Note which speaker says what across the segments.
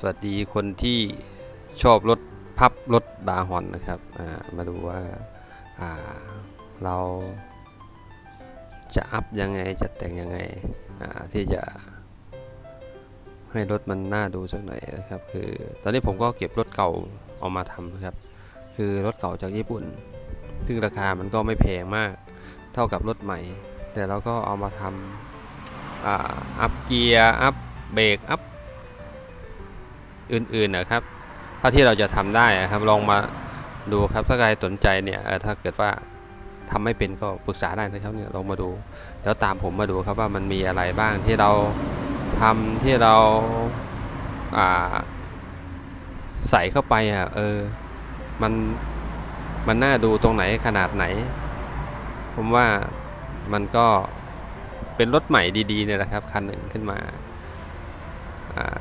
Speaker 1: สวัสดีคนที่ชอบรถพับรถดาฮอนนะครับมาดูว่าาเราจะอัพยังไงจะแต่งยังไงที่จะให้รถมันน่าดูสักหน่อยนะครับ คือตอนนี้ผมก็เก็บรถเก่าเอามาทำนะครับ คือรถเก่าจากญี่ปุ่น ซึ่งราคามันก็ไม่แพงมากเท่ากับรถใหม่ แต่เราก็เอามาทำอัพเกียร์อัพเบรกอัพ อื่นๆนะครับเท่าที่เราจะทำได้นะครับลองมาดูครับถ้าใครสนใจเนี่ยถ้าเกิดว่าทำไม่เป็นก็ปรึกษาได้นะครับเนี่ยลองมาดูแล้วตามผมมาดูครับว่ามันมีอะไรบ้างที่เราทำที่เราอ่าใส่เข้าไปอะเออมันมันน่าดูตรงไหนขนาดไหน ผมว่ามันก็เป็นรถใหม่ดีๆเนี่ยแหละครับคันหนึ่งขึ้นมาอ่า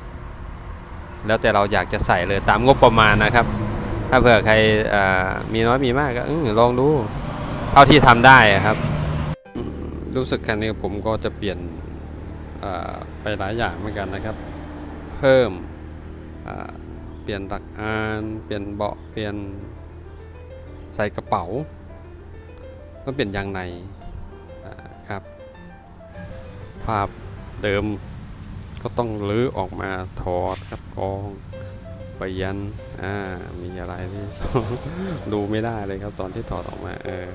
Speaker 1: แล้วแต่เราอยากจะใส่เลยตามงบประมาณนะครับ ถ้าเผื่อใครมีน้อยมีมากก็ลองดูเท่าที่ทำได้ครับ รู้สึกคันนี้ผมก็จะเปลี่ยนไปหลายอย่างเหมือนกันนะครับ เพิ่มเปลี่ยนหลักอานเปลี่ยนเบาะเปลี่ยนใส่กระเป๋าก็เปลี่ยนยางในครับภาพเดิม ก็ต้องลื้อออกมาถอดครับกองไปยันอ่ามีอะไรที่ ดูไม่ได้เลยครับตอนที่ถอดออกมาเออ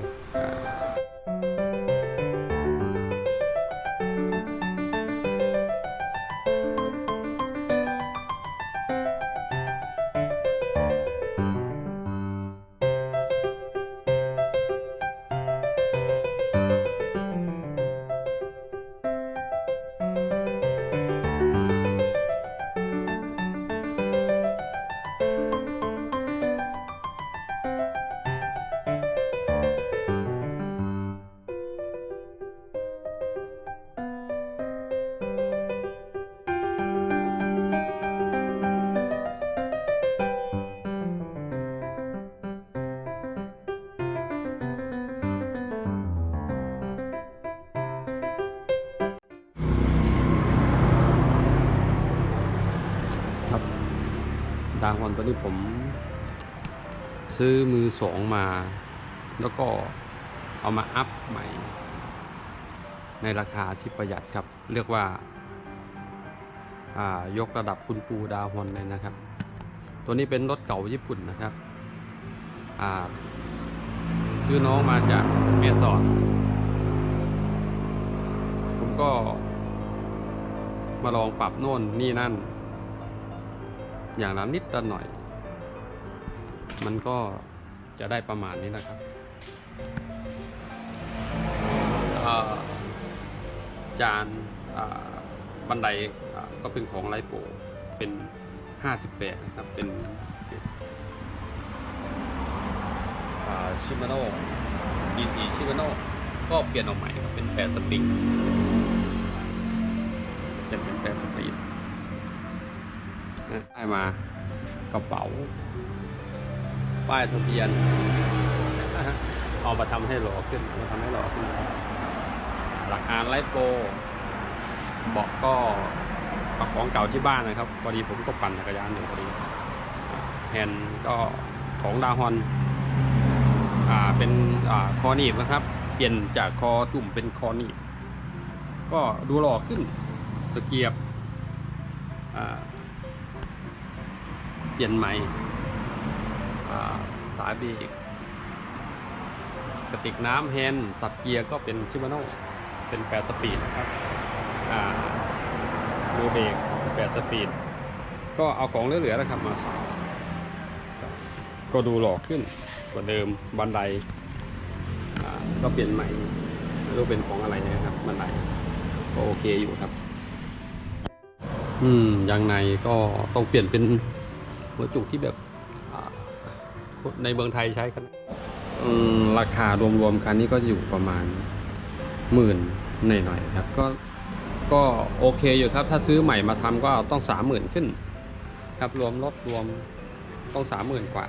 Speaker 1: ดางวันตัวนี้ผม ซื้อมือสองมา แล้วก็เอามาอัพใหม่ ในราคาที่ประหยัดครับ เรียกว่าายกระดับคุณปูดาวฮอนเลยนะครับ ตัวนี้เป็นรถเก่าญี่ปุ่นนะครับซื้อน้องมาจากเมียสอดผมก็มาลองปรับโน่นนี่นั่น อย่างละนิดละหน่อย มันก็จะได้ประมาณนี้นะครับ จานบันไดก็เป็นของไลโปเป็น 58 นะครับ เป็นชิมาโน่อีอีชิมาโน่ก็เปลี่ยนออกใหม่เป็น8สปริง ได้มากระเป๋า ป้ายทะเบียน เอามาทำให้หล่อขึ้นมาทำให้หล่อขึ้น หลักอานไลฟ์โปรเบาะก็ปักของเก่าที่บ้านนะครับพอดีผมก็ปั่นจักรยานอยู่พอดีแฮนก็ของดาฮอนอ่าเป็นอ่าคอหนีบนะครับ เปลี่ยนจากคอตุ่มเป็นคอหนีบก็ดูหล่อขึ้นตะเกียบอ่า เปลี่ยนใหม่สายเบรกกระติกน้ำแฮนด์สับเกียร์ก็เป็นชิมาโน่เป็นแปดสปีดนะครับดูเบรกแปดสปีด ก็เอาของเหลือๆนะครับมาก็ดูหล่อขึ้นกว่าเดิมบันไดก็เปลี่ยนใหม่ไม่รู้เป็นของอะไรนะครับบันไดก็โอเคอยู่ครับ อืมยางในก็ต้องเปลี่ยนเป็น หัวจุกที่แบบในเมืองไทยใช้กันราคารวมๆคันนี้ก็อยู่ประมาณหมื่นหน่อยๆครับ ก็ก็โอเคอยู่ครับ ถ้าซื้อใหม่มาทำก็ต้องสามหมื่นขึ้น ครับรวมรถรวมต้องสามหมื่นกว่า